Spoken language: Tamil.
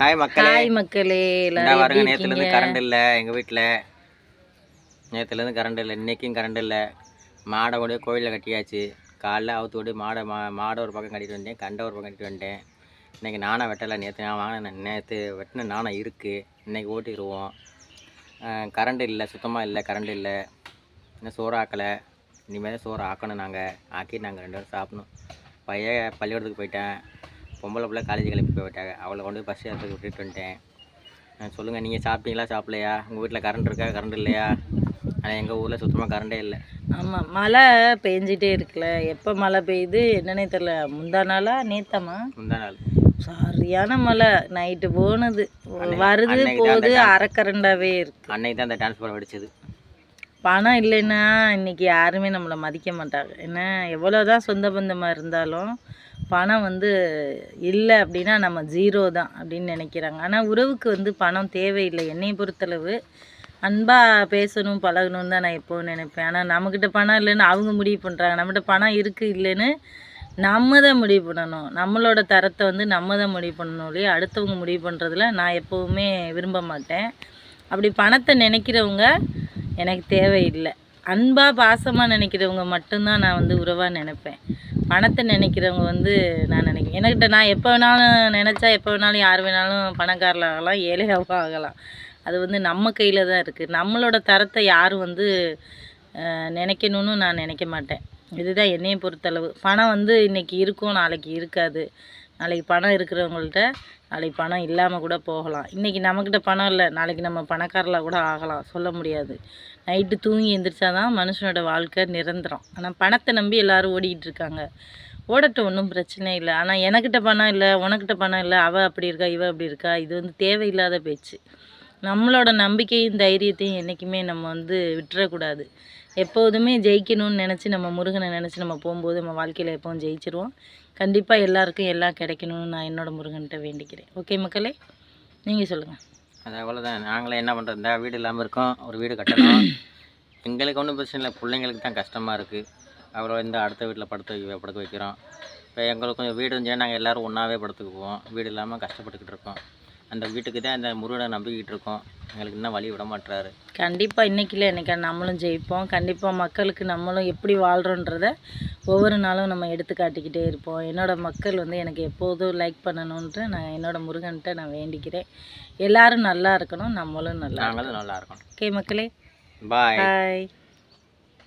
ஹாய் மக்களே. ஹாய் மக்களே. எல்லாரும் வாருங்க நேற்றுலேருந்து கரண்ட் இல்லை எங்கள் வீட்டில் நேற்றுலேருந்து கரண்ட் இல்லை இன்றைக்கும் கரண்ட் இல்லை. மாடை போய் கோயிலில் கட்டியாச்சு. காலைல அவுத்து விட்டு மாடை மா மாடை ஒரு பக்கம் கட்டிட்டு வந்தேன் கண்டை ஒரு பக்கம் கட்டிட்டு வந்துட்டேன் இன்றைக்கி நானை வெட்டலை நேற்று நான் வாங்கினேன் நேற்று வெட்டின நாணம் இருக்குது இன்றைக்கி ஓட்டிடுவோம் கரண்ட் இல்லை சுத்தமாக இல்லை கரண்ட் இல்லை. இன்னும் சோறு ஆக்கலை இனிமேல் சோறு ஆக்கணும் நாங்கள் ஆக்கி நாங்கள் ரெண்டு பேரும் சாப்பிடணும். பையன் பள்ளிக்கூடத்துக்கு போயிட்டேன். பொம்பளை பிள்ளை காலேஜ் கிளம்பி போயிட்டாங்க அவளை கொண்டு போய் பஸ் ஏறத்துக்கு விட்டுட்டு வந்துட்டேன். சொல்லுங்கள் நீங்கள் சாப்பிட்டீங்களா சாப்பிடலையா? உங்கள் வீட்டில் கரண்ட் இருக்கா கரண்ட் இல்லையா? ஆனால் எங்கள் ஊரில் சுத்தமாக கரண்டே இல்லை. ஆமாம் மழை பெஞ்சிட்டே இருக்குல்ல. எப்போ மழை பெய்யுது என்னன்னே தெரில முந்தா நாளா நேத்தாமா முந்தா நாள். சரியான மழை. நைட்டு போனது. வருது போகுது அரைக்கரண்டாவே இருக்கு. அன்னைக்கு தான் அந்த டிரான்ஸ்போர்ட் வெடிச்சது. பணம் இல்லைன்னா இன்னைக்கு யாருமே நம்மளை மதிக்க மாட்டாங்க. ஏன்னா எவ்வளோதான் சொந்த பந்தமாக இருந்தாலும் பணம் வந்து இல்லை அப்படின்னா நம்ம ஜீரோ தான் அப்படின்னு நினைக்கிறாங்க. ஆனால் உறவுக்கு வந்து பணம் தேவையில்லை. என்னை பொறுத்தளவு அன்பாக பேசணும் பழகணும்னு தான் நான் எப்போவும் நினைப்பேன். ஆனால் நம்மக்கிட்ட பணம் இல்லைன்னு அவங்க முடிவு பண்ணுறாங்க நம்மகிட்ட பணம் இருக்குது இல்லைன்னு நம்ம தான் முடிவு பண்ணணும். நம்மளோட தரத்தை வந்து நம்ம தான் முடிவு பண்ணணும் இல்லையா? அடுத்தவங்க முடிவு பண்ணுறதுல நான் எப்போவுமே விரும்ப மாட்டேன். அப்படி பணத்தை நினைக்கிறவங்க எனக்கு தேவையில்லை. அன்பாக பாசமாக நினைக்கிறவங்க மட்டும்தான் நான் வந்து உறவாக நினைப்பேன். பணத்தை நினைக்கிறவங்க வந்து நான் நினைக்கிறேன். எனக்கிட்ட நான் எப்போ வேணாலும் நினச்சா எப்போ வேணாலும் யார் வேணாலும் பணக்காரில் ஆகலாம் ஏழையாகவும் ஆகலாம். அது வந்து நம்ம கையில் தான் இருக்குது நம்மளோட தரத்தை யாரும் வந்து நினைக்கணும்னு நான் நினைக்க மாட்டேன். இதுதான் என்னையை பொறுத்தளவு. பணம் வந்து இன்றைக்கி இருக்கும் நாளைக்கு இருக்காது. நாளைக்கு பணம் இருக்கிறவங்கள்ட்ட நாளைக்கு பணம் இல்லாமல் கூட போகலாம். இன்றைக்கி நம்மக்கிட்ட பணம் இல்லை நாளைக்கு நம்ம பணக்காரலாக கூட ஆகலாம். சொல்ல முடியாது. நைட்டு தூங்கி எந்திரிச்சாதான் மனுஷனோட வாழ்க்கை நிரந்தரம். ஆனால் பணத்தை நம்பி எல்லோரும் ஓடிக்கிட்டு இருக்காங்க. ஓடட்டும் ஒன்றும் பிரச்சனை இல்லை. ஆனால் எனக்கிட்ட பணம் இல்லை உனக்கிட்ட பணம் இல்லை அவள் அப்படி இருக்கா இவ அப்படி இருக்கா இது வந்து தேவையில்லாத பேச்சு. நம்மளோட நம்பிக்கையும் தைரியத்தையும் என்றைக்குமே நம்ம வந்து விட்டுறக்கூடாது. எப்போதுமே ஜெயிக்கணும்னு நினச்சி நம்ம முருகனை நினச்சி நம்ம போகும்போது நம்ம வாழ்க்கையில் எப்போவும் ஜெயிச்சிருவோம். கண்டிப்பாக எல்லாருக்கும் எல்லாம் கிடைக்கணும்னு நான் என்னோட முருகன்கிட்ட வேண்டிக்கிறேன். ஓகே மக்களே நீங்கள் சொல்லுங்கள் அது அவ்வளோதான் நாங்களே என்ன பண்ணுறது இந்த வீடு இல்லாமல் இருக்கோம். ஒரு வீடு கட்டணும். எங்களுக்கு ஒன்றும் பிரச்சனை இல்லை. பிள்ளைங்களுக்கு தான் கஷ்டமாக இருக்குது அவ்வளோ இந்த அடுத்த வீட்டில் படுத்து வை- படுக்க வைக்கிறோம். இப்போ எங்களுக்கு கொஞ்சம் வீடு இருந்துச்சுன்னா நாங்கள் எல்லோரும் ஒன்றாவே படுத்துக்குவோம். வீடு இல்லாமல் கஷ்டப்பட்டுக்கிட்டு இருக்கோம். அந்த வீட்டுக்கு தான் அந்த முருகனை நம்பிக்கிட்டு இருக்கோம். எங்களுக்கு இன்னும் வழி விட மாட்டுறாரு கண்டிப்பாக இன்றைக்கில என்னைக்கா நம்மளும் ஜெயிப்போம். கண்டிப்பாக மக்களுக்கு நம்மளும் எப்படி வாழ்கிறோன்றத ஒவ்வொரு நாளும் நம்ம எடுத்து காட்டிக்கிட்டே இருப்போம். என்னோட மக்கள் வந்து எனக்கு எப்போதும் லைக் பண்ணணுன்ட்டு நான் என்னோட முருகன்கிட்ட நான் வேண்டிக்கிறேன். எல்லாரும் நல்லா இருக்கணும் நம்மளும் நல்லா நாங்களும் நல்லா இருக்கோம் ஓகே மக்களே. பாய் பாய்